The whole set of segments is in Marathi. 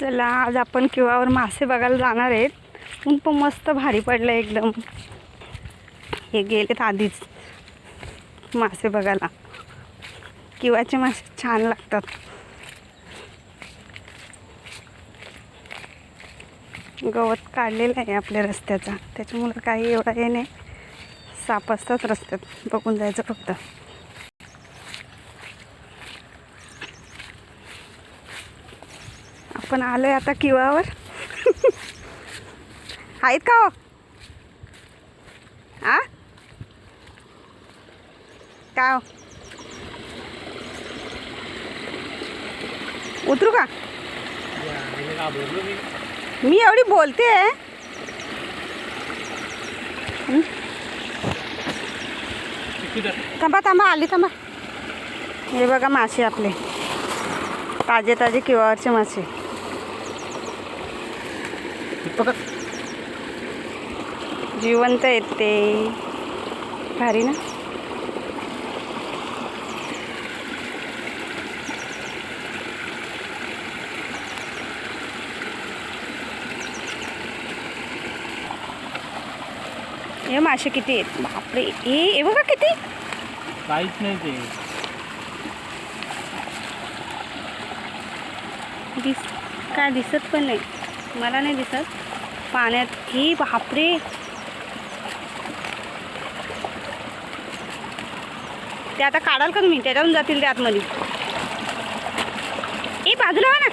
चला आज आपण किवावर मासे बघायला जाणार आहेत. ऊन पण मस्त भारी पडलं एकदम. हे गेलेत आधीच मासे बघायला. किवाचे मासे छान लागतात. गवत काढलेलं आहे आपल्या रस्त्याचा. त्याच्यामुळं काही एवढा हे नाही. साप असतात रस्त्यात. बघून जायचं फक्त. आपण आलोय आता किवावर. आहेत का हो? आ? काय हो? उतरू का? मी एवढी बोलते. थांबा थांबा आली थांबा. हे बघा मासे आपले. ताजे ताजे किवावरचे मासे. जिवंत आहेत ते. भारी ना? हे मासे किती आहेत? बापरे. ए हे बघा किती. काहीच नाही ते. दिस काय दिसत पण नाही. मला नाही दिसत. पाण्यात. ही बापरे. ते आता काढाल का तुम्ही? त्याच्यातून जातील ते आतमध्ये. ए बाजूला ना.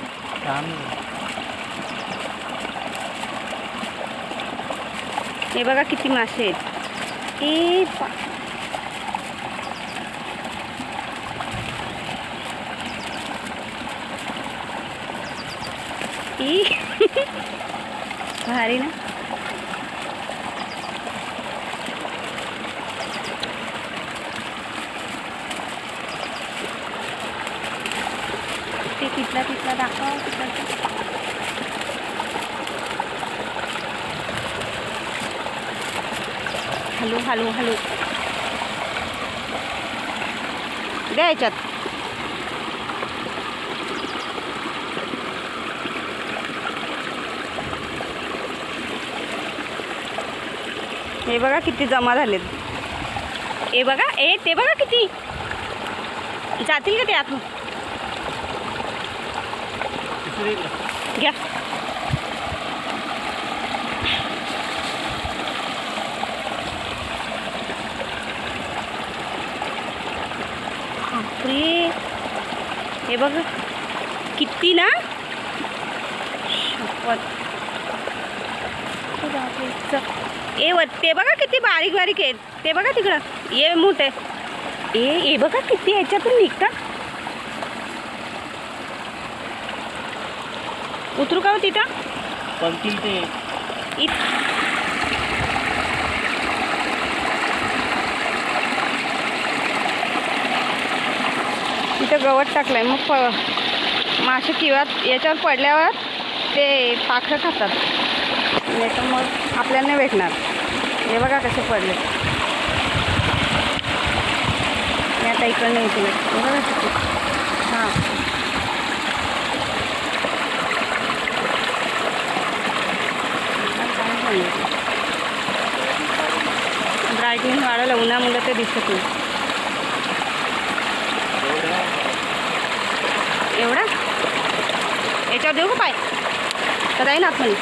हे बघा किती मासे आहेत. ए बा भारी ना ते तिथला तिथला दाखवा तिकडचा हॅलो हॅलो हॅलो द्या याच्यात हे बघा किती जमा झालेत. हे बघा ए ते बघा किती. जातील का ते आत घ्या. हे बघ किती ना? शपथ. ए व ते बघा किती बारीक बारीक आहेत. ते बघा तिकडं. ये मोठे. ए हे बघा किती ह्याच्यातून निघतात. उतरू का हो तिथं? ते तिथं गवत टाकलंय. मग प मासे किंवा याच्यावर पडल्यावर ते पाखरं खातात. नाही तर मग आपल्याला नाही भेटणार. हे बघा कसे पडले. मी आता इकडनं येते हे बघा हां. ब्राईटनिंग वाढवलं उन्हामुळे ते दिसत नाही. एवढा? याच्यावर देऊ का पाय? तर जाईन आतमध्ये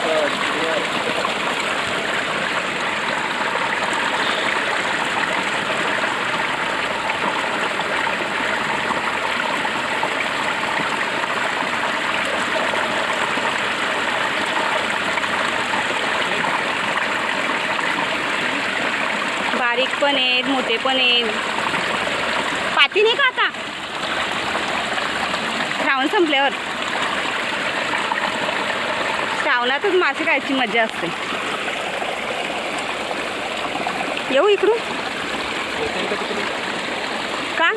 बारीक पण आहेत मोठे पण आहेत. पाती नाही का आता? श्रावण संपल्यावर. श्रावणातच मासे खायची मजा असते. येऊ इकडून. का